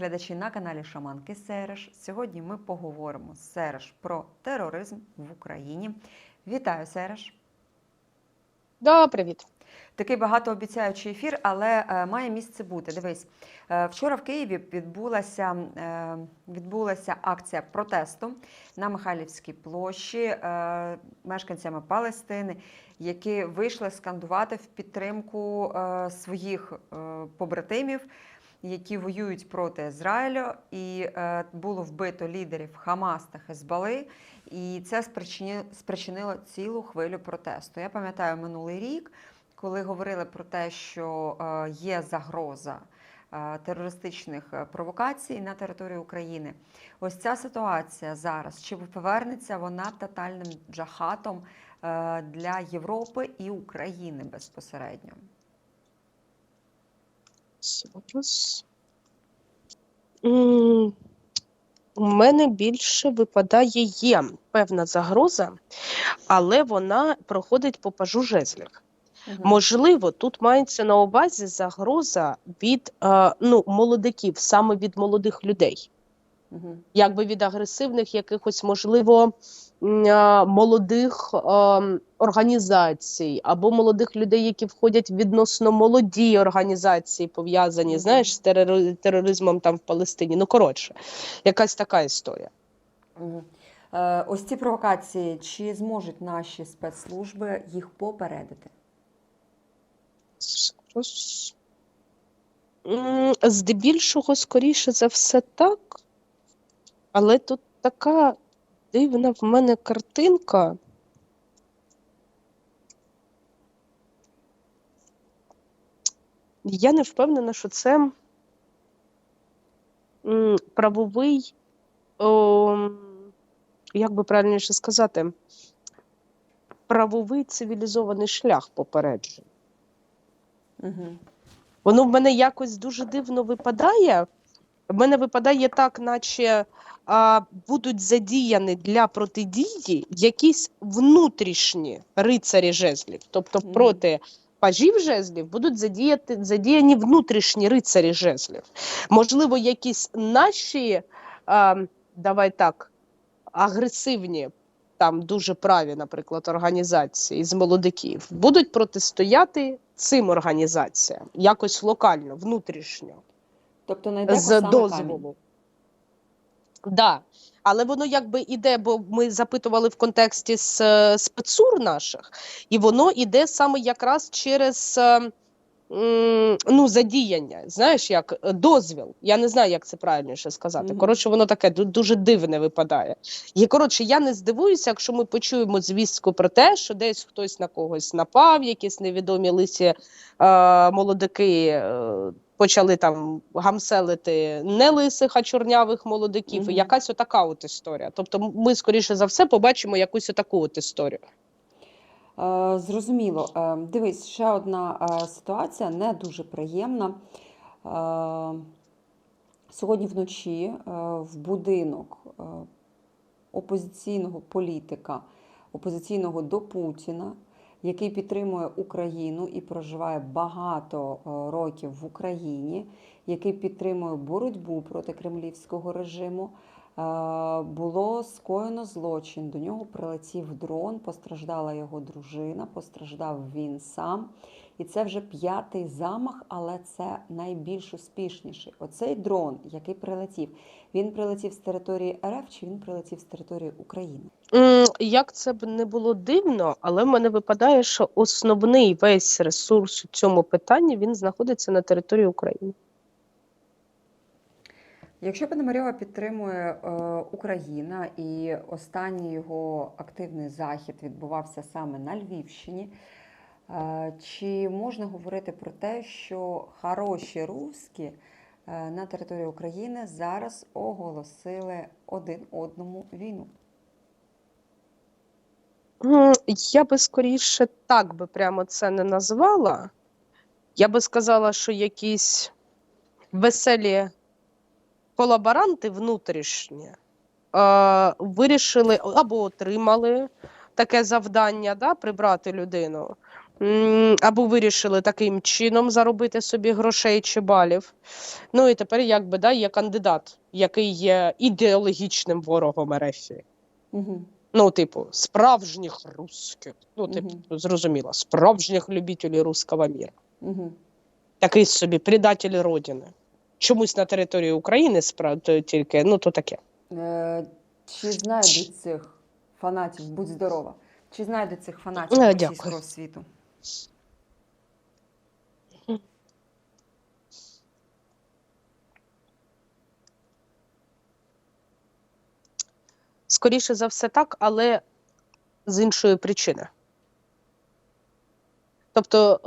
глядачі на каналі Шаманки Сереш. Сьогодні ми поговоримо з Сереш про тероризм в Україні. Вітаю, Сереш! Да, привіт. Такий багатообіцяючий ефір, але е, має місце бути. Дивись, е, вчора в Києві відбулася, е, відбулася акція протесту на Михайлівській площі е, мешканцями Палестини, які вийшли скандувати в підтримку е, своїх е, побратимів, які воюють проти Ізраїлю, і е, було вбито лідерів Хамас та Хезбали. І це спричини- спричинило цілу хвилю протесту. Я пам'ятаю минулий рік коли говорили про те, що е, є загроза е, терористичних е, провокацій на території України. Ось ця ситуація зараз. Чи повернеться вона тотальним джахатом е, для Європи і України безпосередньо? Зараз. У мене більше випадає є певна загроза, але вона проходить по пажу жезлів. Можливо, тут мається на увазі загроза від е, ну, молодиків, саме від молодих людей. Мгм. якби від агресивних якихось, можливо, молодих організацій або молодих людей, які входять в відносно молоді організації, пов'язані, знаєш, з тероризмом там в Палестині. Ну, коротше, якась така історія. Е, Ось ці провокації, чи зможуть наші спецслужби їх попередити? Здебільшого, скоріше за все, так. Але тут така дивна в мене картинка. Я не впевнена, що це правовий, о, як би правильніше сказати, правовий цивілізований шлях попередження. Угу. Воно в мене якось дуже дивно випадає. В мене випадає так, наче а, будуть задіяні для протидії якісь внутрішні рицарі жезлів. Тобто проти пажів жезлів будуть задіяти, задіяні внутрішні рицарі жезлів. Можливо, якісь наші, а, давай так, агресивні. Там дуже праві, наприклад, організації з молодиків будуть протистояти цим організаціям якось локально, внутрішньо Тобто по з дозволу. Да. Але воно якби іде, бо ми запитували в контексті з спецур наших, і воно іде саме якраз через е, ну, задіяння. Знаєш, як е, дозвіл. Я не знаю, як це правильніше сказати. Коротше, воно таке дуже дивне випадає. І коротше, я не здивуюся, якщо ми почуємо звістку про те, що десь хтось на когось напав, якісь невідомі лисі е, молодики. Е, Почали там гамселити не лисих, а чорнявих молодиків. І якась отака от історія. Тобто, ми, скоріше за все, побачимо якусь отаку от історію. Е, Зрозуміло. Е, Дивись, ще одна е, ситуація не дуже приємна. Е, Сьогодні вночі е, в будинок е, опозиційного політика, опозиційного до Путіна, який підтримує Україну і проживає багато е, років в Україні, який підтримує боротьбу проти кремлівського режиму. Було скоєно злочин. До нього прилетів дрон, постраждала його дружина, постраждав він сам. І це вже п'ятий замах, але це найбільш успішніший. Оцей дрон, який прилетів, він прилетів з території РФ чи він прилетів з території України? Як це б не було дивно, але в мене випадає, що основний весь ресурс у цьому питанні він знаходиться на території України. Якщо Пономарьова підтримує е, Україна, і останній його активний захід відбувався саме на Львівщині, е, чи можна говорити про те, що хороші руски е, на території України зараз оголосили один одному війну? Я би скоріше так би прямо це не назвала. Я би сказала, що якісь веселі колаборанти внутрішні е, вирішили або отримали таке завдання да, прибрати людину. Або вирішили таким чином заробити собі грошей чи балів. Ну і тепер, якби да, є кандидат, який є ідеологічним ворогом Ерефії. Угу. Ну, типу, справжніх русських. Ну, типу, Мгм. зрозуміло, справжніх любителів руського міра. Угу. Такий собі предатель Родини. Чомусь на території України справ то тільки, ну то таке. Е, чи знайдуть цих фанатів, будь здорова, чи знайдуть цих фанатів Е, російського світу? Скоріше за все, так, але з іншої причини. Тобто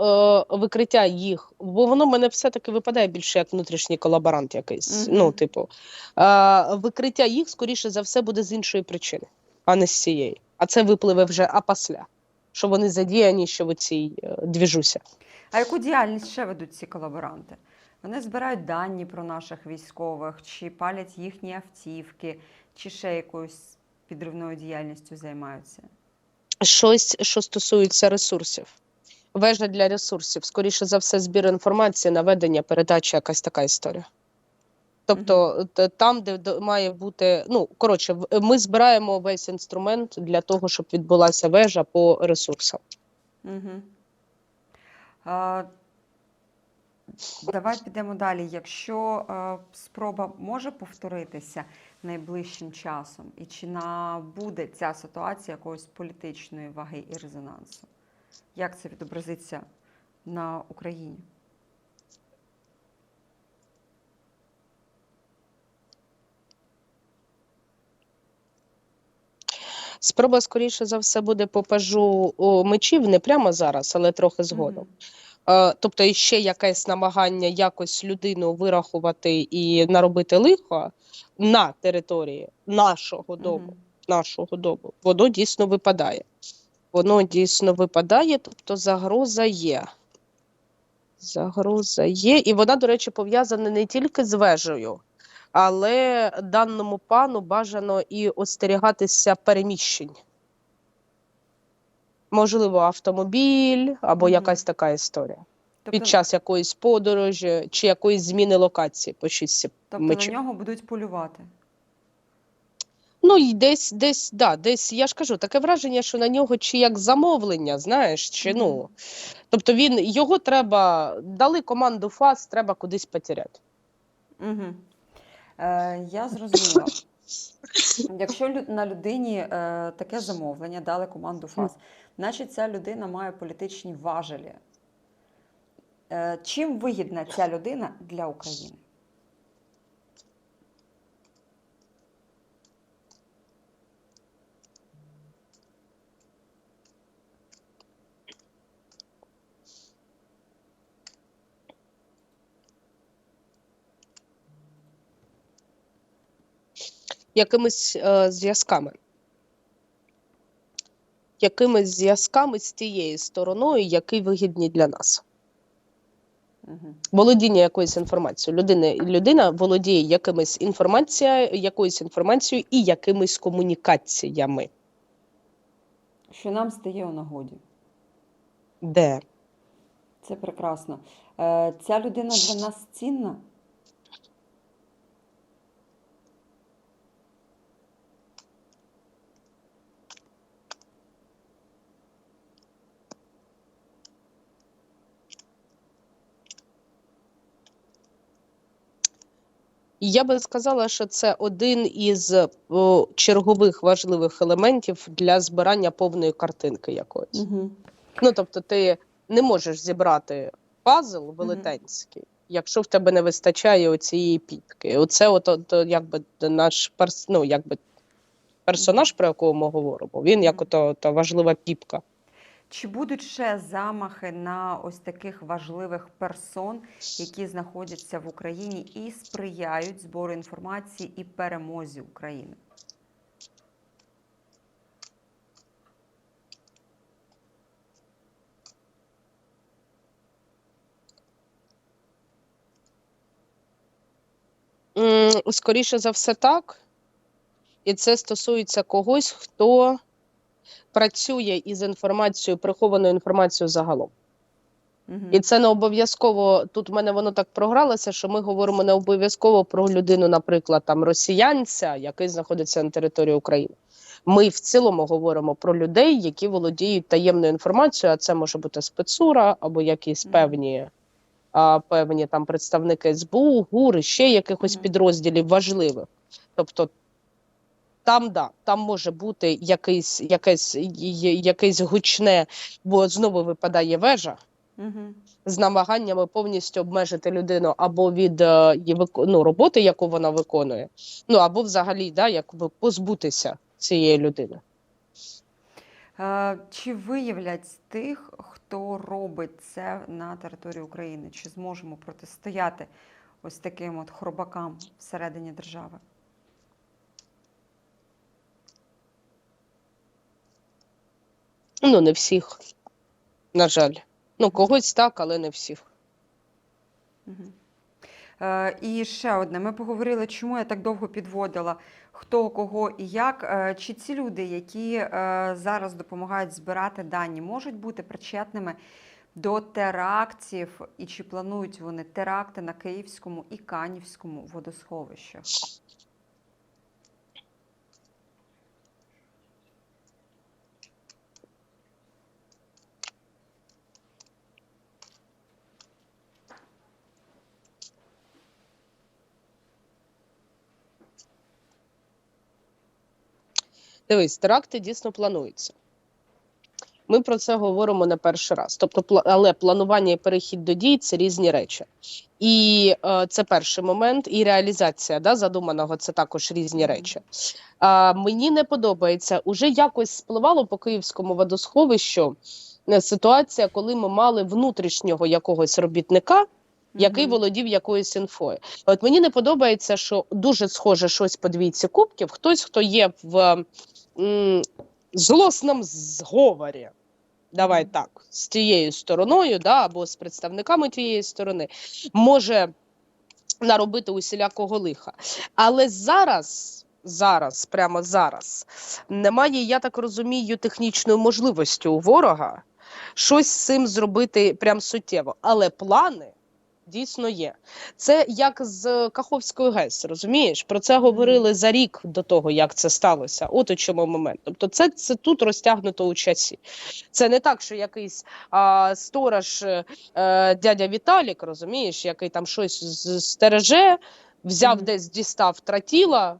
е, викриття їх, бо воно в мене все-таки випадає більше як внутрішній колаборант якийсь. Мгм. Ну, типу, е, викриття їх, скоріше за все, буде з іншої причини, а не з цієї. А це випливе вже апасля, що вони задіяні ще в цій е, двіжусі. А яку діяльність ще ведуть ці колаборанти? Вони збирають дані про наших військових, чи палять їхні автівки, чи ще якоюсь підривною діяльністю займаються. Щось, що стосується ресурсів. Вежа для ресурсів, скоріше за все, збір інформації, наведення, передача, якась така історія. Тобто, там, де має бути, ну коротше, ми збираємо весь інструмент для того, щоб відбулася вежа по ресурсам. Угу. А, давай підемо далі. Якщо спроба може повторитися найближчим часом, і чи набуде ця ситуація якоїсь політичної ваги і резонансу? Як це відобразиться на Україні? Спроба, скоріше за все, буде по пажу мечів не прямо зараз, але трохи згодом. Е, Тобто і ще якесь намагання якось людину вирахувати і наробити лихо на території нашого дому. Мгм. нашого дому, воно дійсно випадає. Воно дійсно випадає, тобто загроза є. Загроза є. І вона, до речі, пов'язана не тільки з вежею, але даному пану бажано і остерігатися переміщень. Можливо, автомобіль або Мгм. якась така історія. Тобто, Під час якоїсь подорожі чи якоїсь зміни локації по шістці тобто на нього будуть полювати. Ну, і десь, десь, да, десь, я ж кажу, таке враження, що на нього чи як замовлення, знаєш, чи ну. Тобто він, його треба, дали команду ФАС, треба кудись потеряти. Угу. Е, я зрозуміла. Якщо на людині е, таке замовлення, дали команду ФАС, значить ця людина має політичні важелі. Е, чим вигідна ця людина для України? Якимись е, зв'язками. Якимись зв'язками з тією стороною, які вигідні для нас. Угу. Володіння якоюсь інформацією. Людина, людина володіє якимись інформацією, якоюсь інформацією і якимись комунікаціями. Що нам стає у нагоді? Де? Це прекрасно. Е, ця людина для нас цінна? І Я би сказала, що це один із о, чергових важливих елементів для збирання повної картинки якоїсь. Угу. Ну тобто, ти не можеш зібрати пазл велетенський, якщо в тебе не вистачає оцієї пітки. Оце от, от, от якби наш перс, ну, якби персонаж, про якого ми говоримо, він як ото, важлива піпка. Чи будуть ще замахи на ось таких важливих персон, які знаходяться в Україні і сприяють збору інформації і перемозі України? Скоріше за все, так. І це стосується когось, хто працює із інформацією, прихованою інформацією загалом. Мгм. І це не обов'язково. Тут в мене воно так програлося, що ми говоримо не обов'язково про людину, наприклад, там росіянця, який знаходиться на території України. Ми в цілому говоримо про людей, які володіють таємною інформацією, а це може бути спецура або якісь певні, а, певні там представники СБУ, ГУР, ще якихось підрозділів важливих. Тобто там, да, там може бути якийсь, якесь, якесь гучне, бо знову випадає вежа з намаганнями повністю обмежити людину або від е, ну, роботи, яку вона виконує, ну або взагалі да, якби позбутися цієї людини. Е, Чи виявлять тих, хто робить це на території України? Чи зможемо протистояти ось таким от хробакам всередині держави? Ну, не всіх, на жаль. Ну, когось так, але не всіх. Мгм. Е, І ще одне. Ми поговорили, чому я так довго підводила, хто, кого і як. Е, Чи ці люди, які е, зараз допомагають збирати дані, можуть бути причетними до терактів, і чи планують вони теракти на Київському і Канівському водосховищах? Дивись, теракти дійсно плануються. Ми про це говоримо не перший раз. Тобто, але планування і перехід до дій це різні речі. І е, це перший момент, і реалізація да, задуманого це також різні речі. А, мені не подобається. Уже якось спливало по київському водосховищу е, ситуація, коли ми мали внутрішнього якогось робітника, який володів якоюсь інфою. От мені не подобається, що дуже схоже щось по двійці кубків. Хтось, хто є в м, злосному зговорі, давай так, з тією стороною, да, або з представниками тієї сторони, може наробити усілякого лиха. Але зараз. Зараз, прямо зараз, немає, я так розумію, технічної можливості у ворога щось з цим зробити прям суттєво. Але плани дійсно є. Це як з Каховською ГЕС, розумієш? Про це говорили за рік до того, як це сталося. От у чому момент. Тобто, це, це тут розтягнуто у часі. Це не так, що якийсь а, сторож а, дядя Віталік, розумієш, який там щось стереже, взяв десь дістав тратіла.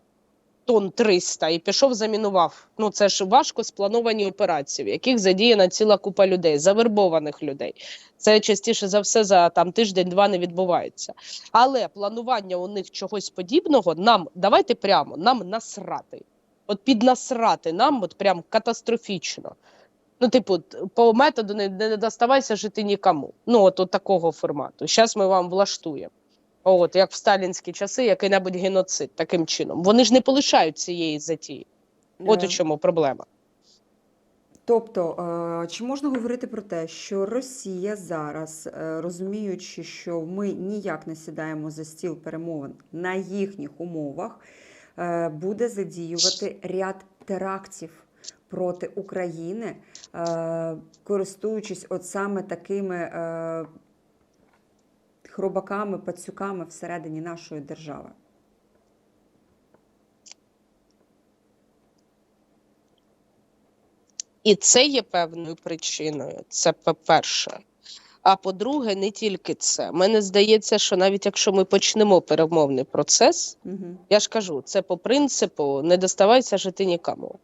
Тон 300 і пішов замінував. Ну це ж важко сплановані операції, в яких задіяна ціла купа людей, завербованих людей. Це частіше за все за там тиждень-два не відбувається. Але планування у них чогось подібного нам давайте прямо нам насрати. От піднасрати нам, от прям катастрофічно. Ну, типу, по методу не, не доставайся жити нікому. Ну, от, от такого формату. Зараз ми вам влаштуємо. От, як в сталінські часи, який-небудь геноцид таким чином. Вони ж не полишають цієї затії. От у чому проблема. Тобто, е, чи можна говорити про те, що Росія зараз, е, розуміючи, що ми ніяк не сідаємо за стіл перемовин на їхніх умовах, е, буде задіювати ряд терактів проти України, користуючись от саме такими хробаками, пацюками всередині нашої держави? І це є певною причиною. Це по-перше. А по-друге, не тільки це. Мене здається, що навіть якщо ми почнемо перемовний процес, Угу. я ж кажу, це по принципу не доставайся жити нікому.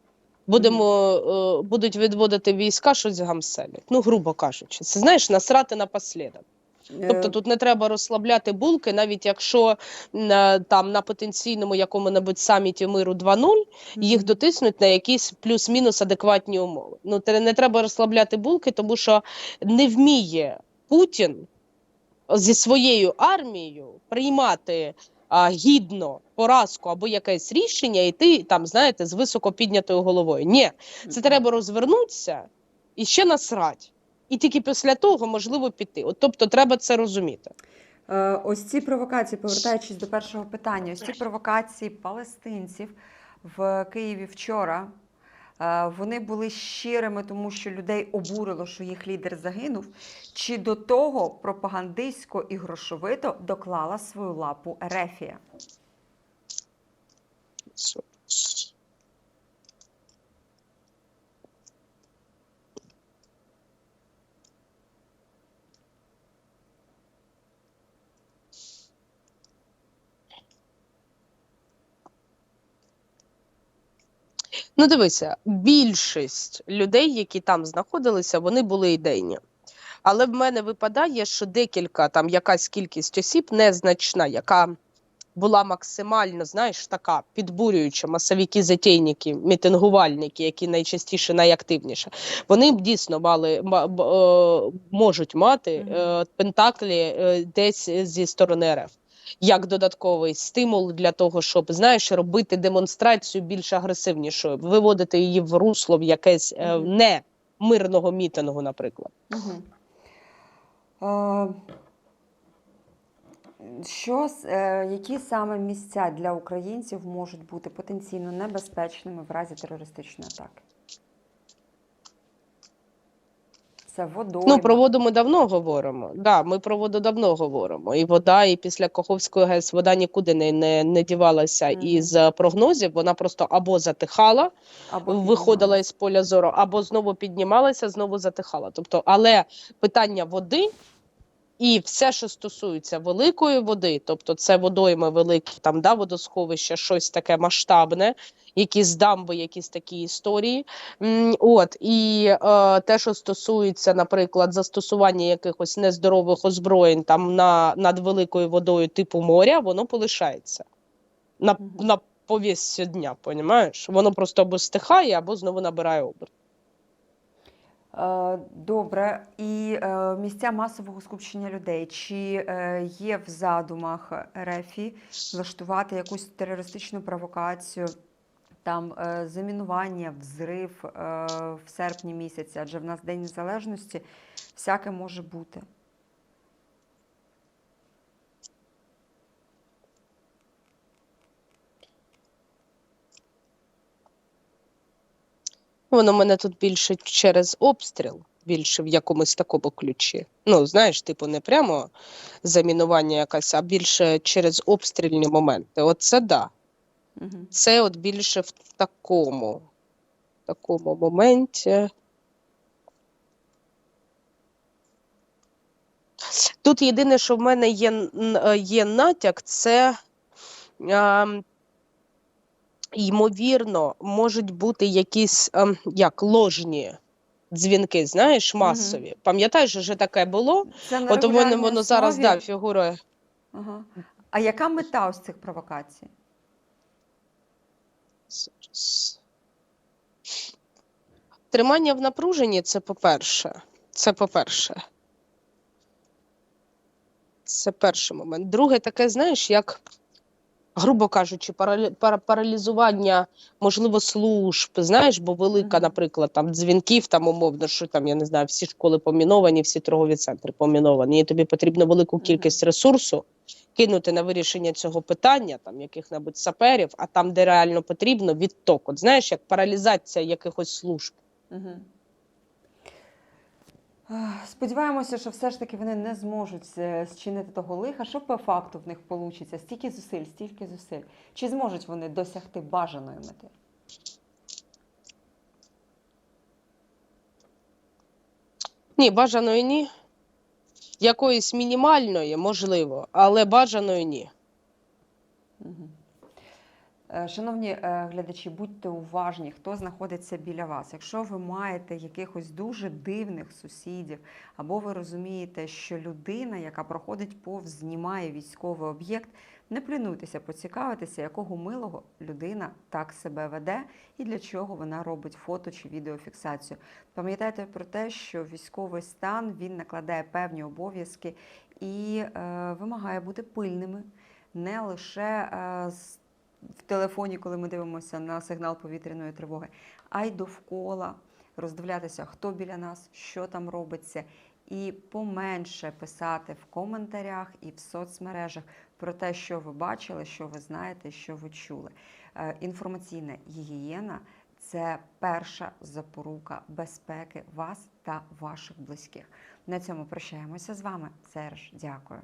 Будемо, е, будуть відводити війська, щось гамселять. Ну, грубо кажучи, це знаєш, насрати напослідок. Е, Тобто тут не треба розслабляти булки, навіть якщо е, там на потенційному якому-небудь саміті миру 2.0 їх дотиснуть на якісь плюс-мінус адекватні умови. Ну не треба розслабляти булки, тому що не вміє Путін зі своєю армією приймати а, гідно поразку або якесь рішення, і ти там, знаєте, з високо піднятою головою. Ні, це треба розвернутися і ще насрать. І тільки після того можливо піти. От тобто, треба це розуміти. Е, Ось ці провокації, повертаючись до першого питання, ось ці провокації палестинців в Києві вчора. Е, Вони були щирими, тому що людей обурило, що їх лідер загинув, чи до того пропагандистсько і грошовито доклала свою лапу Ерефія? Ну, дивися, більшість людей, які там знаходилися, вони були ідейні. Але в мене випадає, що декілька там якась кількість осіб незначна, яка була максимально, знаєш, така підбурююча, масовики, затейники, мітингувальники, які найчастіше найактивніше, вони б дійсно мали е, можуть мати е, пентаклі е, десь зі сторони РФ. Як додатковий стимул для того, щоб знаєш, робити демонстрацію більш агресивнішою, виводити її в русло в якесь е, не мирного мітингу, наприклад. Угу. Що, е, які саме місця для українців можуть бути потенційно небезпечними в разі терористичної атаки? Це водою. Ну, про воду ми давно говоримо. Да, ми про воду давно говоримо. І вода, і після Каховської ГЕС вода нікуди не, не, не дівалася Мгм. із е, прогнозів. Вона просто або затихала, Або виходила із поля зору, або знову піднімалася, знову затихала. Тобто, але питання води. І все, що стосується великої води, тобто це водойми великі, там да, водосховища, щось таке масштабне, якісь дамби, якісь такі історії. От і е, те, що стосується, наприклад, застосування якихось нездорових озброєнь там на над великою водою, типу моря, воно полишається на, на повісті дня, понімаєш? Воно просто або стихає, або знову набирає оберт. Е, Добре, і е, місця масового скупчення людей. Чи е, є в задумах РЕФІ влаштувати якусь терористичну провокацію, там замінування, взрив в серпні місяці, адже в нас День Незалежності, всяке може бути. Воно мене тут більше через обстріл, більше в якомусь такому ключі. Ну, знаєш, типу, не прямо замінування якесь, а більше через обстрільні моменти. От це да. Угу. Це от більше в такому, такому моменті. Тут єдине, що в мене є, е, є натяк, це ймовірно, можуть бути якісь ем, як ложні дзвінки, знаєш, масові. Пам'ятаєш, вже таке було? Це От воно, воно зараз да, фігурує. Ага. А яка мета ось цих провокацій? Тримання в напруженні це по-перше. Це по-перше. Це перший момент. Друге, таке, знаєш, як, грубо кажучи, паралі- паралізування, можливо, служб, знаєш, бо велика, наприклад, там дзвінків, там умовно, що там, я не знаю, всі школи поміновані, всі торгові центри поміновані, і тобі потрібно велику кількість ресурсу кинути на вирішення цього питання, там яких-небудь саперів, а там, де реально потрібно, відток. От знаєш, як паралізація якихось служб. Сподіваємося, що все ж таки вони не зможуть е, зчинити того лиха. Що по факту в них вийде? Стільки зусиль, стільки зусиль. Чи зможуть вони досягти бажаної мети? Ні, бажаної ні. Якоїсь мінімальної, можливо, але бажаної ні. Е, Шановні е, глядачі, будьте уважні, хто знаходиться біля вас. Якщо ви маєте якихось дуже дивних сусідів, або ви розумієте, що людина, яка проходить повз, знімає військовий об'єкт, не плінуйтеся поцікавитися, якого милого людина так себе веде і для чого вона робить фото чи відеофіксацію. Пам'ятайте про те, що військовий стан він накладає певні обов'язки і е, вимагає бути пильними не лише е, з- в телефоні, коли ми дивимося на сигнал повітряної тривоги, а й довкола роздивлятися, хто біля нас, що там робиться, і поменше писати в коментарях і в соцмережах про те, що ви бачили, що ви знаєте, що ви чули. Е, Інформаційна гігієна це перша запорука безпеки вас та ваших близьких. На цьому прощаємося з вами. Серж, дякую.